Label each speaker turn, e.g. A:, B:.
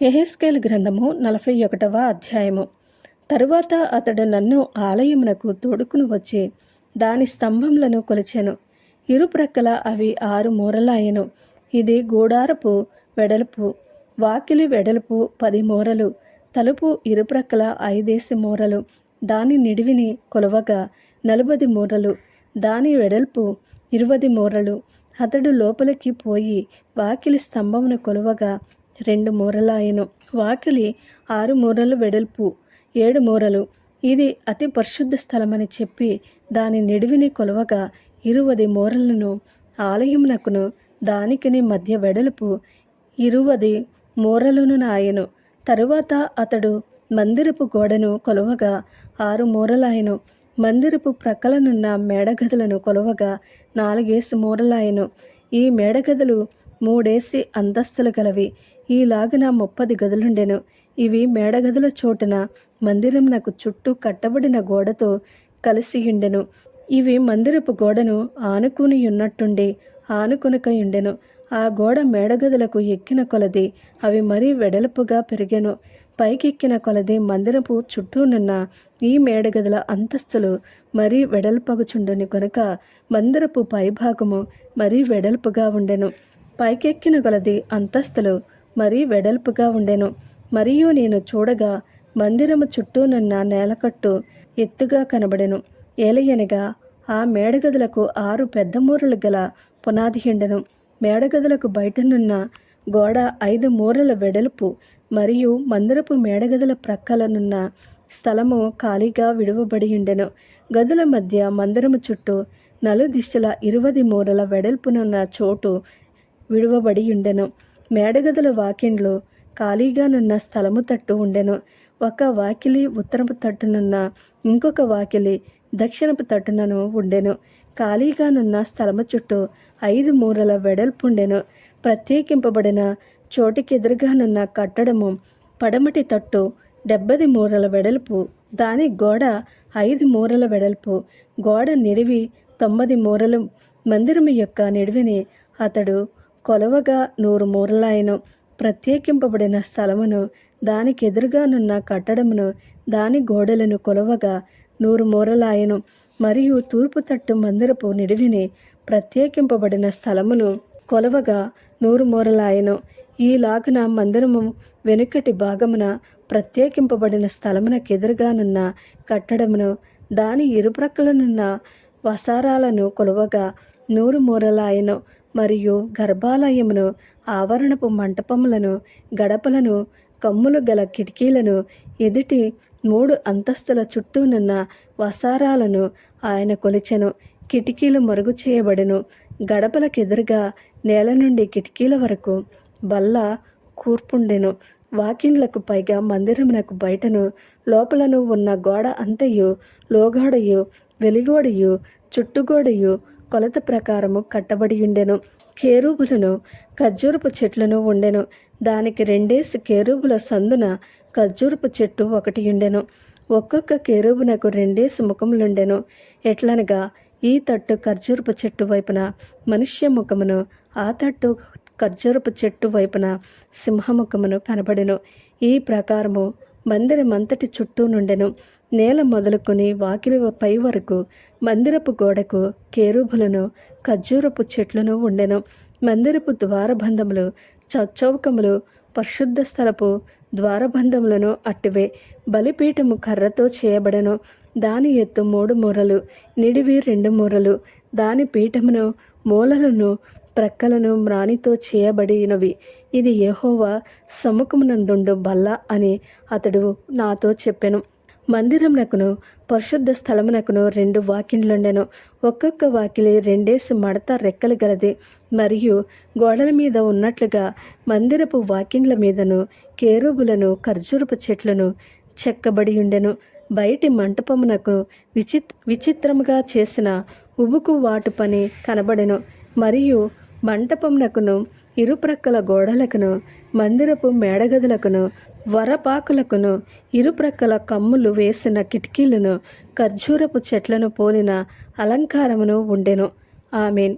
A: ఎహెస్కేల్ గ్రంథము నలభై ఒకటవ అధ్యాయము. తరువాత అతడు నన్ను ఆలయమునకు తోడుకుని వచ్చి దాని స్తంభములను కొలిచెను. ఇరుప్రక్కల అవి ఆరు మూరలాయెను. ఇది గూడారపు వెడల్పు వాకిలి వెడల్పు పది మూరలు తలుపు ఇరుప్రక్కల ఐదేసి మూరలు దాని నిడివిని కొలవగా నలభది మూరలు దాని వెడల్పు ఇరువది మూరలు. అతడు లోపలికి పోయి వాకిలి స్తంభమును కొలవగా రెండు మూరలాయను వాకిలి ఆరు మూరలు వెడల్పు ఏడు మూరలు. ఇది అతి పరిశుద్ధ స్థలమని చెప్పి దాని నిడివిని కొలవగా ఇరువది మూరలను ఆలయమునకును దానికిని మధ్య వెడల్పు ఇరువది మూరలను నాయను తరువాత అతడు మందిరపు గోడను కొలవగా ఆరు మూరలాయను మందిరపు ప్రక్కలనున్న మేడగదులను కొలవగా నాలుగేసి మూరలాయను ఈ మేడగదులు మూడేసి అంతస్తులు గలవి. ఈలాగున ముప్పది గదులుండెను. ఇవి మేడగదుల చోటున మందిరమునకు చుట్టూ కట్టబడిన గోడతో కలిసియుండెను. ఇవి మందిరపు గోడను ఆనుకునియున్నట్టుండి ఆనుకొనకయుండెను. ఆ గోడ మేడగదులకు ఎక్కిన కొలది అవి మరీ వెడల్పుగా పెరిగెను. పైకెక్కిన కొలది మందిరపు చుట్టూనున్న ఈ మేడగదుల అంతస్తులు మరీ వెడల్పగుచుండెను కనుక మందిరపు పైభాగము మరీ వెడల్పుగా ఉండెను. పైకెక్కిన గలది అంతస్తులు మరీ వెడల్పుగా ఉండెను. మరియు నేను చూడగా మందిరము చుట్టూనున్న నేలకట్టు ఎత్తుగా కనబడెను. ఏలయనగా ఆ మేడగదులకు ఆరు పెద్ద మూరలు గల పునాది హిండెను. మేడగదులకు బయటనున్న గోడ ఐదు మూరల వెడల్పు మరియు మందిరపు మేడగదుల ప్రక్కలనున్న స్థలము ఖాళీగా విడువబడి ఉండెను గదుల మధ్య మందిరము చుట్టూ నలుదిశల ఇరువది మూరల వెడల్పునున్న చోటు విడువబడి ఉండెను మేడగదుల వాకిండ్లు ఖాళీగానున్న స్థలము తట్టు ఉండెను. ఒక వాకిలి ఉత్తరపు తట్టునున్న ఇంకొక వాకిలి దక్షిణపు తట్టునను ఉండెను. ఖాళీగానున్న స్థలము చుట్టూ ఐదు మూరల వెడల్పుండెను. ప్రత్యేకింపబడిన చోటికెదురుగానున్న కట్టడము పడమటి తట్టు డెబ్బది మూరల వెడల్పు. దాని గోడ ఐదు మూరల వెడల్పు. గోడ నిడివి తొమ్మిది మూరలు. మందిరము యొక్క నిడివిని అతడు కొలవగా నూరు మూరలాయను ప్రత్యేకింపబడిన స్థలమును దానికి ఎదురుగానున్న కట్టడమును దాని గోడలను కొలవగా నూరు మూరలాయను మరియు తూర్పు తట్టు మందిరపు నిడివిని ప్రత్యేకింపబడిన స్థలమును కొలవగా నూరు మూరలాయను. ఈలాగున మందిరము వెనుకటి భాగమున ప్రత్యేకింపబడిన స్థలమునకు ఎదురుగానున్న కట్టడమును దాని ఇరుప్రక్కలనున్న వసారాలను కొలవగా నూరు మూరలాయను మరియు గర్భాలయమును ఆవరణపు మంటపములను గడపలను కమ్ములు గల కిటికీలను ఎదుటి మూడు అంతస్తుల చుట్టూనున్న వసారాలను ఆయన కొలిచెను. కిటికీలు మరుగు చేయబడెను. గడపలకెదురుగా నేల నుండి కిటికీల వరకు బల్ల కూర్పుండెను. వాకిండ్లకు పైగా మందిరమునకు బయటను లోపలను ఉన్న గోడ అంతయు లోగోడయు వెలిగోడయు చుట్టుగోడయు కొలత ప్రకారము కట్టబడి ఉండెను. కేరూబులను ఖర్జూరపు చెట్లను ఉండెను. దానికి రెండేసి కేరూబుల సందున ఖర్జూరపు చెట్టు ఒకటి ఉండెను. ఒక్కొక్క కేరూబునకు రెండేసి ముఖములుండెను ఎట్లనగా ఈ తట్టు ఖర్జూరపు చెట్టు వైపున మనుష్య ముఖమును ఆ తట్టు ఖర్జూరపు చెట్టు వైపున సింహముఖమును కనబడెను. ఈ ప్రకారము మందిరమంతటి చుట్టూ నుండెను. నేల మొదలుకొని వాకిలి పై వరకు మందిరపు గోడకు కేరుబులను ఖర్జూరపు చెట్లను ఉండెను. మందిరపు ద్వారబంధములు చౌకములు పరిశుద్ధ స్థలపు ద్వారబంధములను అట్టివే. బలిపీఠము కర్రతో చేయబడెను. దాని ఎత్తు మూడు మూరలు నిడివి రెండు మూరలు. దాని పీఠమును మూలలను ప్రక్కలను మ్రానితో చేయబడినవి. ఇది యహోవా సముఖమునందుండు బల్ల అని అతడు నాతో చెప్పెను. మందిరమునకును పరిశుద్ధ స్థలమునకును రెండు వాకిండ్లుండెను ఒక్కొక్క వాకిలి రెండేసి మడత రెక్కలు గలది. మరియు గోడల మీద ఉన్నట్లుగా మందిరపు వాకిండ్ల మీదను కేరుబులను ఖర్జూరపు చెట్లను చెక్కబడి ఉండెను. బయటి మంటపమునకు విచిత్ విచిత్రముగా చేసిన ఉబుకు వాటు పని కనబడెను. మరియు మంటపమునకును ఇరుప్రక్కల గోడలకును మందిరపు మేడగదులకును వరపాకులకును ఇరుప్రక్కల కమ్ములు వేసిన కిటికీలను ఖర్జూరపు చెట్లను పోలిన అలంకారమును ఉండెను. ఆమెన్.